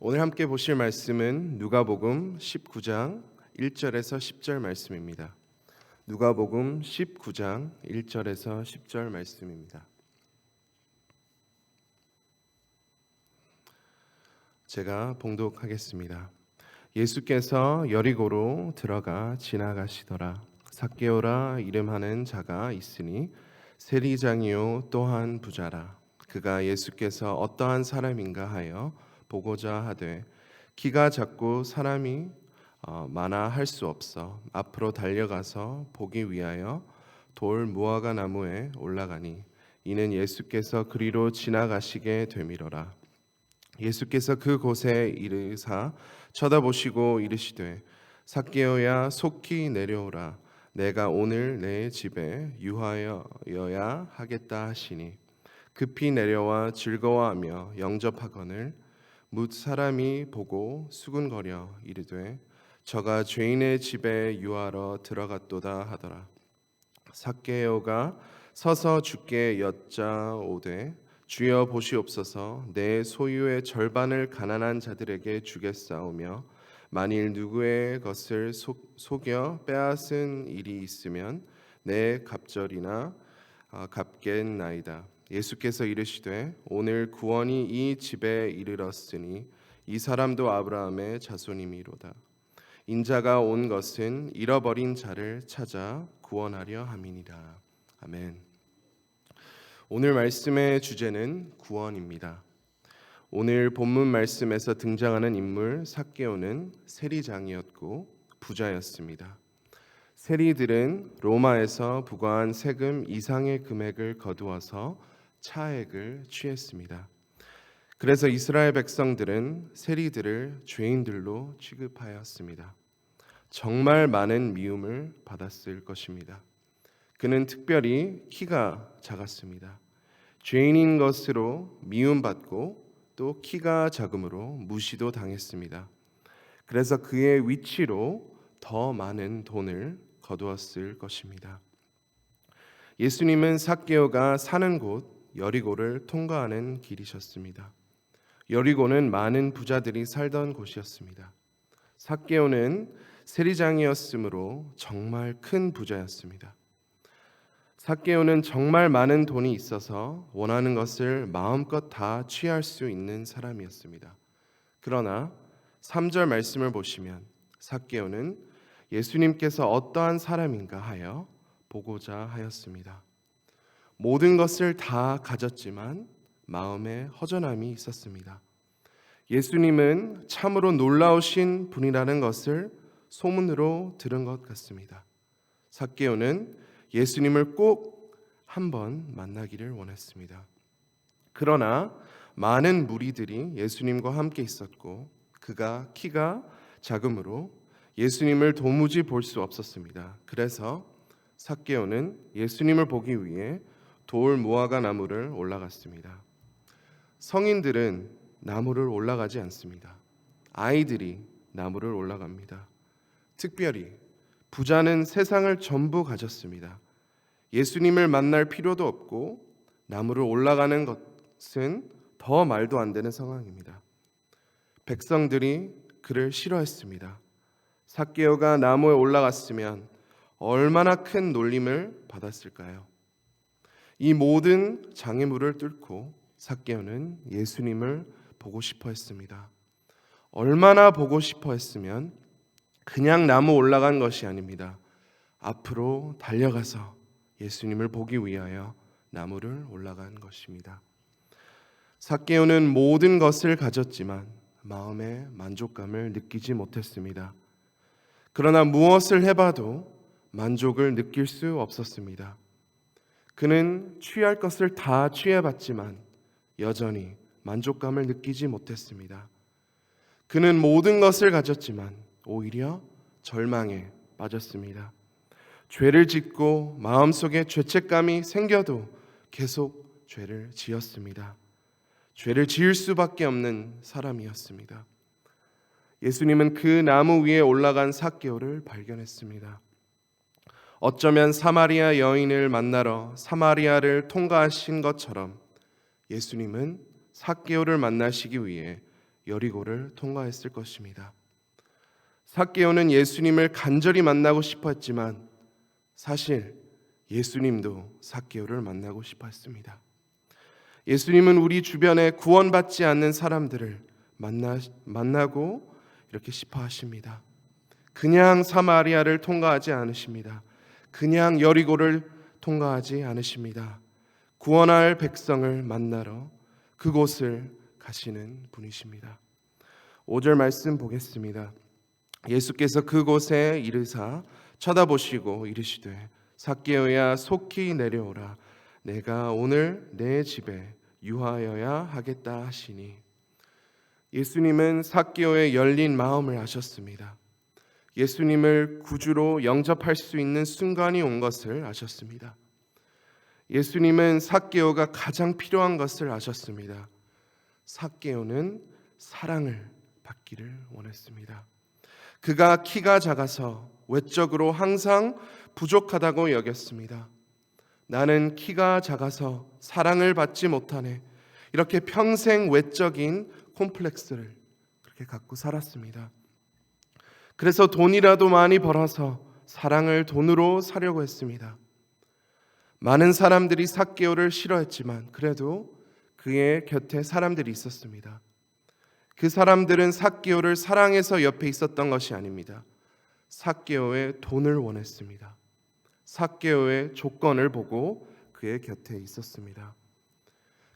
오늘 함께 보실 말씀은 누가복음 19장 1절에서 10절 말씀입니다. 누가복음 19장 1절에서 10절 말씀입니다. 제가 봉독하겠습니다. 예수께서 여리고로 들어가 지나가시더라. 삭개오라 이름하는 자가 있으니 세리장이요 또한 부자라. 그가 예수께서 어떠한 사람인가 하여 보고자 하되 키가 작고 사람이 어, 많아 할 수 없어 앞으로 달려가서 보기 위하여 돌 무화과 나무에 올라가니 이는 예수께서 그리로 지나가시게 되미러라. 예수께서 그 곳에 이르사 쳐다보시고 이르시되 삭개오야 속히 내려오라 내가 오늘 내 집에 유하여야 하겠다 하시니 급히 내려와 즐거워하며 영접하거늘 묻 사람이 보고 수군거려 이르되 저가 죄인의 집에 유하러 들어갔도다 하더라. 삭개오가 서서 주께 여짜오되 주여 보시옵소서 내 소유의 절반을 가난한 자들에게 주겠사오며 만일 누구의 것을 속, 속여 빼앗은 일이 있으면 내 갑절이나 아, 갚겠나이다 예수께서 이르시되 오늘 구원이 이 집에 이르렀으니 이 사람도 아브라함의 자손이미로다 인자가 온 것은 잃어버린 자를 찾아 구원하려 함이니라 아멘. 오늘 말씀의 주제는 구원입니다. 오늘 본문 말씀에서 등장하는 인물 삭개오는 세리장이었고 부자였습니다. 세리들은 로마에서 부과한 세금 이상의 금액을 거두어서 차액을 취했습니다. 그래서 이스라엘 백성들은 세리들을 죄인들로 취급하였습니다. 정말 많은 미움을 받았을 것입니다. 그는 특별히 키가 작았습니다. 죄인인 것으로 미움받고 또 키가 작음으로 무시도 당했습니다. 그래서 그의 위치로 더 많은 돈을 거두었을 것입니다. 예수님은 삭개오가 사는 곳 여리고를 통과하는 길이셨습니다. 여리고는 많은 부자들이 살던 곳이었습니다. 삭개오는 세리장이었으므로 정말 큰 부자였습니다. 삭개오는 정말 많은 돈이 있어서 원하는 것을 마음껏 다 취할 수 있는 사람이었습니다. 그러나 3절 말씀을 보시면 삭개오는 예수님께서 어떠한 사람인가 하여 보고자 하였습니다. 모든 것을 다 가졌지만 마음에 허전함이 있었습니다. 예수님은 참으로 놀라우신 분이라는 것을 소문으로 들은 것 같습니다. 삭개오는 예수님을 꼭 한 번 만나기를 원했습니다. 그러나 많은 무리들이 예수님과 함께 있었고 그가 키가 작음으로 예수님을 도무지 볼 수 없었습니다. 그래서 삭개오는 예수님을 보기 위해 돌 무화과 나무를 올라갔습니다. 성인들은 나무를 올라가지 않습니다. 아이들이 나무를 올라갑니다. 특별히 부자는 세상을 전부 가졌습니다. 예수님을 만날 필요도 없고 나무를 올라가는 것은 더 말도 안 되는 상황입니다. 백성들이 그를 싫어했습니다. 삭개오가 나무에 올라갔으면 얼마나 큰 놀림을 받았을까요? 이 모든 장애물을 뚫고 삭개오는 예수님을 보고 싶어 했습니다. 얼마나 보고 싶어 했으면 그냥 나무 올라간 것이 아닙니다. 앞으로 달려가서 예수님을 보기 위하여 나무를 올라간 것입니다. 삭개오는 모든 것을 가졌지만 마음의 만족감을 느끼지 못했습니다. 그러나 무엇을 해봐도 만족을 느낄 수 없었습니다. 그는 취할 것을 다 취해봤지만 여전히 만족감을 느끼지 못했습니다. 그는 모든 것을 가졌지만 오히려 절망에 빠졌습니다. 죄를 짓고 마음속에 죄책감이 생겨도 계속 죄를 지었습니다. 죄를 지을 수밖에 없는 사람이었습니다. 예수님은 그 나무 위에 올라간 삭개오를 발견했습니다. 어쩌면 사마리아 여인을 만나러 사마리아를 통과하신 것처럼 예수님은 삭개오를 만나시기 위해 여리고를 통과했을 것입니다. 삭개오는 예수님을 간절히 만나고 싶어 했지만 사실 예수님도 삭개오를 만나고 싶어 했습니다. 예수님은 우리 주변에 구원받지 않는 사람들을 만나, 만나고 이렇게 싶어 하십니다. 그냥 사마리아를 통과하지 않으십니다. 그냥 여리고를 통과하지 않으십니다. 구원할 백성을 만나러 그곳을 가시는 분이십니다. 5절 말씀 보겠습니다. 예수께서 그곳에 이르사 쳐다보시고 이르시되 삭개오야 속히 내려오라 내가 오늘 내 집에 유하여야 하겠다 하시니 예수님은 삭개오의 열린 마음을 아셨습니다. 예수님을 구주로 영접할 수 있는 순간이 온 것을 아셨습니다. 예수님은 삭개오가 가장 필요한 것을 아셨습니다. 삭개오는 사랑을 받기를 원했습니다. 그가 키가 작아서 외적으로 항상 부족하다고 여겼습니다. 나는 키가 작아서 사랑을 받지 못하네. 이렇게 평생 외적인 콤플렉스를 그렇게 갖고 살았습니다. 그래서 돈이라도 많이 벌어서 사랑을 돈으로 사려고 했습니다. 많은 사람들이 삭개오를 싫어했지만 그래도 그의 곁에 사람들이 있었습니다. 그 사람들은 삭개오를 사랑해서 옆에 있었던 것이 아닙니다. 삭개오의 돈을 원했습니다. 삭개오의 조건을 보고 그의 곁에 있었습니다.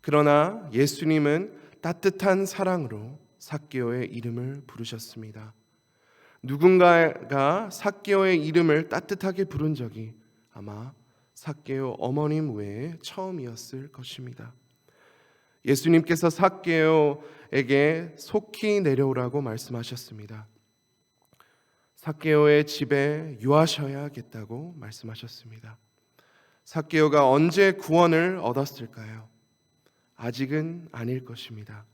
그러나 예수님은 따뜻한 사랑으로 삭개오의 이름을 부르셨습니다. 누군가가 삭개오의 이름을 따뜻하게 부른 적이 아마 삭개오 어머님 외에 처음이었을 것입니다. 예수님께서 삭개오에게 속히 내려오라고 말씀하셨습니다. 삭개오의 집에 유하셔야겠다고 말씀하셨습니다. 삭개오가 언제 구원을 얻었을까요? 아직은 아닐 것입니다.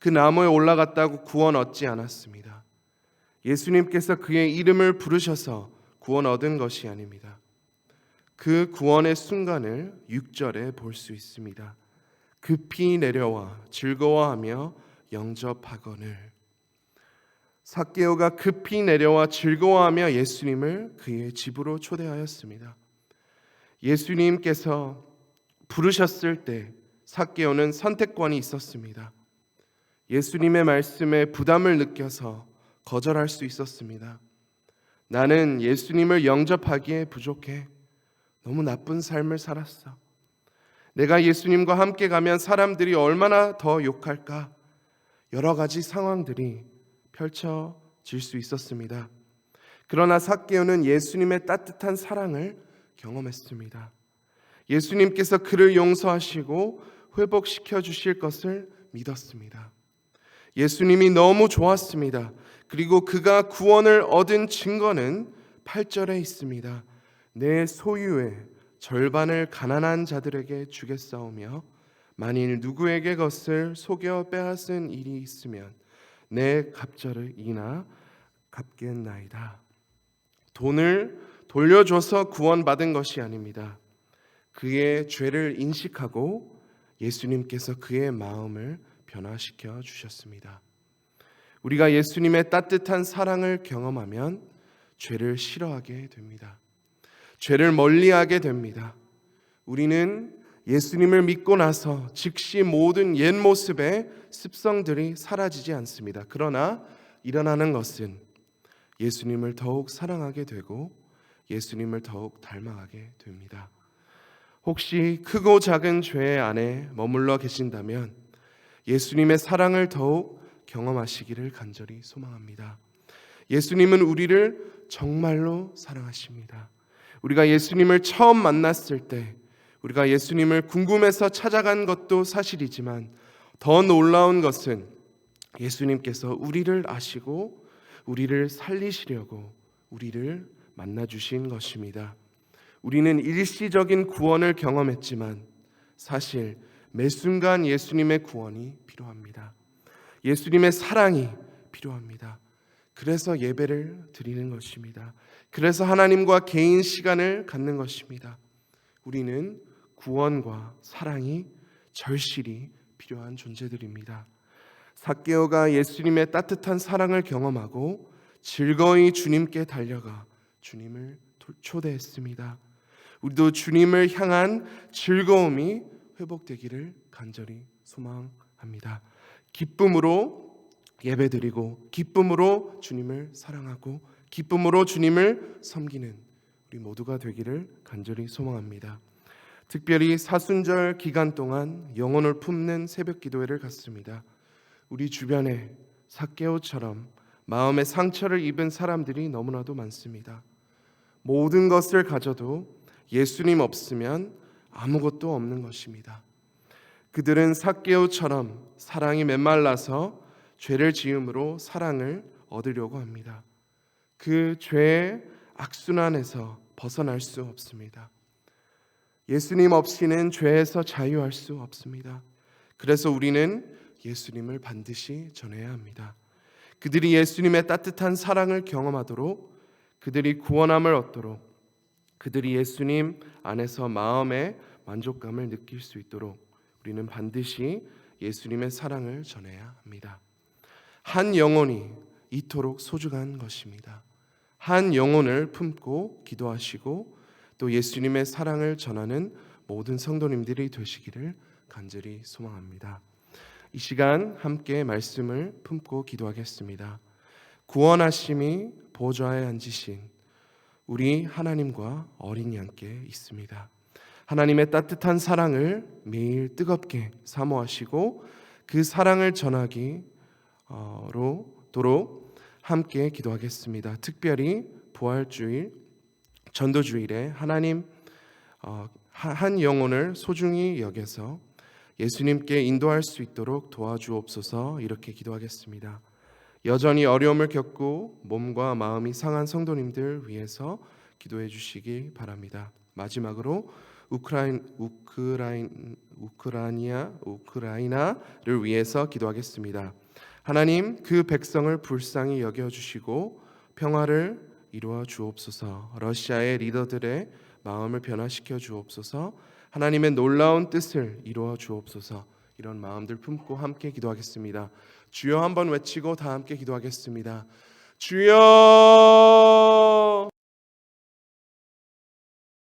그 나무에 올라갔다고 구원 얻지 않았습니다. 예수님께서 그의 이름을 부르셔서 구원 얻은 것이 아닙니다. 그 구원의 순간을 6절에 볼 수 있습니다. 급히 내려와 즐거워하며 영접하거늘 삭개오가 급히 내려와 즐거워하며 예수님을 그의 집으로 초대하였습니다. 예수님께서 부르셨을 때 삭개오는 선택권이 있었습니다. 예수님의 말씀에 부담을 느껴서 거절할 수 있었습니다. 나는 예수님을 영접하기에 부족해. 너무 나쁜 삶을 살았어. 내가 예수님과 함께 가면 사람들이 얼마나 더 욕할까? 여러 가지 상황들이 펼쳐질 수 있었습니다. 그러나 삭개오는 예수님의 따뜻한 사랑을 경험했습니다. 예수님께서 그를 용서하시고 회복시켜 주실 것을 믿었습니다. 예수님이 너무 좋았습니다. 그리고 그가 구원을 얻은 증거는 8절에 있습니다. 내 소유의 절반을 가난한 자들에게 주겠사오며 만일 누구에게 것을 속여 빼앗은 일이 있으면 내 갑절을 이나 갚겠나이다. 돈을 돌려줘서 구원받은 것이 아닙니다. 그의 죄를 인식하고 예수님께서 그의 마음을 변화시켜 주셨습니다. 우리가 예수님의 따뜻한 사랑을 경험하면 죄를 싫어하게 됩니다. 죄를 멀리하게 됩니다. 우리는 예수님을 믿고 나서 즉시 모든 옛 모습의 습성들이 사라지지 않습니다. 그러나 일어나는 것은 예수님을 더욱 사랑하게 되고 예수님을 더욱 닮아가게 됩니다. 혹시 크고 작은 죄 안에 머물러 계신다면 예수님의 사랑을 더욱 경험하시기를 간절히 소망합니다. 예수님은 우리를 정말로 사랑하십니다. 우리가 예수님을 처음 만났을 때 우리가 예수님을 궁금해서 찾아간 것도 사실이지만 더 놀라운 것은 예수님께서 우리를 아시고 우리를 살리시려고 우리를 만나 주신 것입니다. 우리는 일시적인 구원을 경험했지만 사실 매 순간 예수님의 구원이 필요합니다. 예수님의 사랑이 필요합니다. 그래서 예배를 드리는 것입니다. 그래서 하나님과 개인 시간을 갖는 것입니다. 우리는 구원과 사랑이 절실히 필요한 존재들입니다. 사케오가 예수님의 따뜻한 사랑을 경험하고 즐거이 주님께 달려가 주님을 도- 초대했습니다. 우리도 주님을 향한 즐거움이 회복되기를 간절히 소망합니다. 기쁨으로 예배드리고 기쁨으로 주님을 사랑하고 기쁨으로 주님을 섬기는 우리 모두가 되기를 간절히 소망합니다. 특별히 사순절 기간 동안 영혼을 품는 새벽 기도회를 갖습니다. 우리 주변에 사케오처럼 마음의 상처를 입은 사람들이 너무나도 많습니다. 모든 것을 가져도 예수님 없으면 아무것도 없는 것입니다. 그들은 사케오처럼 사랑이 메말라서 죄를 지음으로 사랑을 얻으려고 합니다. 그 죄의 악순환에서 벗어날 수 없습니다. 예수님 없이는 죄에서 자유할 수 없습니다. 그래서 우리는 예수님을 반드시 전해야 합니다. 그들이 예수님의 따뜻한 사랑을 경험하도록 그들이 구원함을 얻도록 그들이 예수님 안에서 마음의 만족감을 느낄 수 있도록 우리는 반드시 예수님의 사랑을 전해야 합니다. 한 영혼이 이토록 소중한 것입니다. 한 영혼을 품고 기도하시고 또 예수님의 사랑을 전하는 모든 성도님들이 되시기를 간절히 소망합니다. 이 시간 함께 말씀을 품고 기도하겠습니다. 구원하심이 보좌에 앉으신 우리 하나님과 어린 양께 있습니다. 하나님의 따뜻한 사랑을 매일 뜨겁게 사모하시고 그 사랑을 전하기로 도록 함께 기도하겠습니다. 특별히 부활주일, 전도주일에 하나님 어, 한 영혼을 소중히 여겨서 예수님께 인도할 수 있도록 도와주옵소서 이렇게 기도하겠습니다. 여전히 어려움을 겪고 몸과 마음이 상한 성도님들 위해서 기도해 주시기 바랍니다. 마지막으로 우크라인 우크라인 우크라니아 우크라이나를 위해서 기도하겠습니다. 하나님 그 백성을 불쌍히 여겨 주시고 평화를 이루어 주옵소서. 러시아의 리더들의 마음을 변화시켜 주옵소서. 하나님의 놀라운 뜻을 이루어 주옵소서. 이런 마음들 품고 함께 기도하겠습니다. 주여 한번 외치고 다 함께 기도하겠습니다. 주여